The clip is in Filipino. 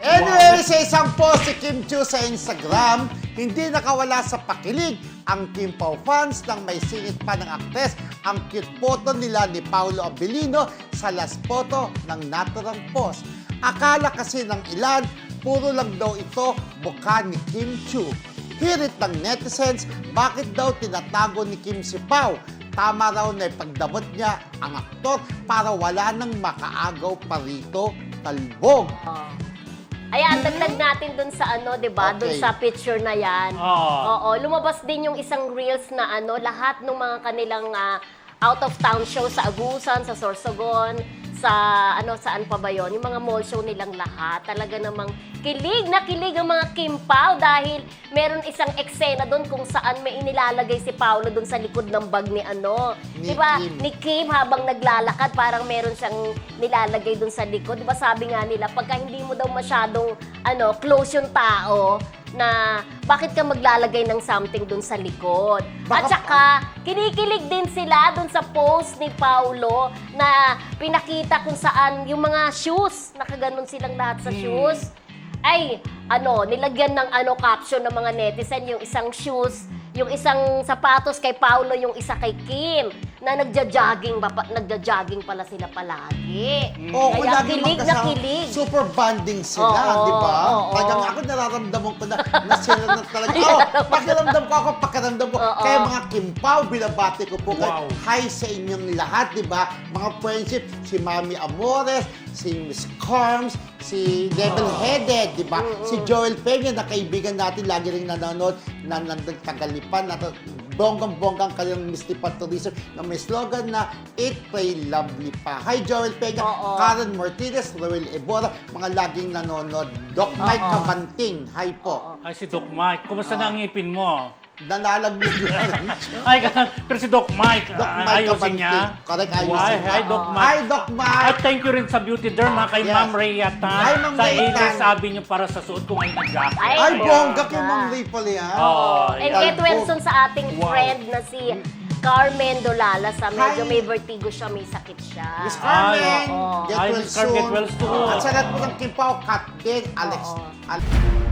Anyway, sa isang post si Kim Chiu sa Instagram, hindi nakawala sa pakilig ang Kim Pao fans nang may singit pa ng aktres ang cute photo nila ni Paolo Abilino sa last photo ng naturang post. Akala kasi ng ilan, puro lang daw ito mukha ni Kim Chiu. Hirit ng netizens, bakit daw tinatago ni Kim si Pao? Tama raw na ipagdamot niya ang aktor para wala nang makaagaw pa rito talbog. Ayan, dagdag natin dun sa ano, 'di ba? Dun Okay. sa picture na 'yan. Oo. Oo, lumabas din yung isang reels na ano, lahat ng mga kanilang ah, out of town show sa Agusan, sa Sorsogon, sa ano saan pa ba 'yon? Yung mga mall show nilang lahat. Talaga namang kilig na kilig ang mga Kim Pao dahil meron isang eksena doon kung saan may inilalagay si Paolo doon sa likod ng bag ni ano. Ni 'Di ba? Kim. Ni Kim habang naglalakad, parang meron siyang nilalagay dun sa likod. Di ba sabi nga nila, pagka hindi mo daw masyadong ano, close yung tao, na bakit ka maglalagay ng something dun sa likod. At Baka- saka, kinikilig din sila dun sa post ni Paulo na pinakita kung saan yung mga shoes, nakaganon silang lahat sa shoes. Ay, ano, nilagyan ng ano caption ng mga netizen yung isang shoes, yung isang sapatos kay Paulo, yung isa kay Kim, na nagja-jogging, ba, nagja-jogging pala sila palagi. Oo, kung Kaya lagi kilig na magkasama, kilig. Super bonding sila, Oo, di ba? oo. Talagang ako nararamdaman ko na, na sila na talaga. Oh, pakiramdam ko ako, pakiramdam ko. Oo. Kaya mga Kimpaw, binabati ko po kayo. Wow. Hi sa inyong lahat, di ba? Mga friendship, si Mami Amores, si Miss Carms, si Level Headed, di ba? Si Joel Peña, na kaibigan natin, lagi rin nanonood, na nandang tagalipan, na bonggang-bonggang kanyang Misty Tourism na may slogan na Eat, Pray, Lovely pa. Hi Joel Peña, Oo. Karen Martinez, Roel Ebora, mga laging nanonood. Doc Mike. Kabanting, hi po. Ay, si Doc Mike. Kumusta na ang ngipin mo? Nalalamig yun. Ay, pero si Doc Mike, Doc ah, Mike ayusin Kabanting. niya. Correct, ayusin Why? niya. Hi, Doc. Mike. Hi Doc At Mike! thank you rin sa Beauty Derm, ha, kay Yes. Ma'am Ray Yatan. Hi, Ma'am sa Ray Yatan. sabi niyo para sa suot ko ngayon nag-jacket. Ay, Ay, bongga. kay Ma'am Ray pala yan. Oo. And Ay, get well soon sa ating Wow. friend na si Carmen Dolala sa medyo Hi. may vertigo siya, may sakit siya. Miss Carmen, Ay, oo. get Ay, well Miss Carmen, get soon. well soon. At sa lahat po ng Kimpaw, Kat din, Alex. Oo. Alex.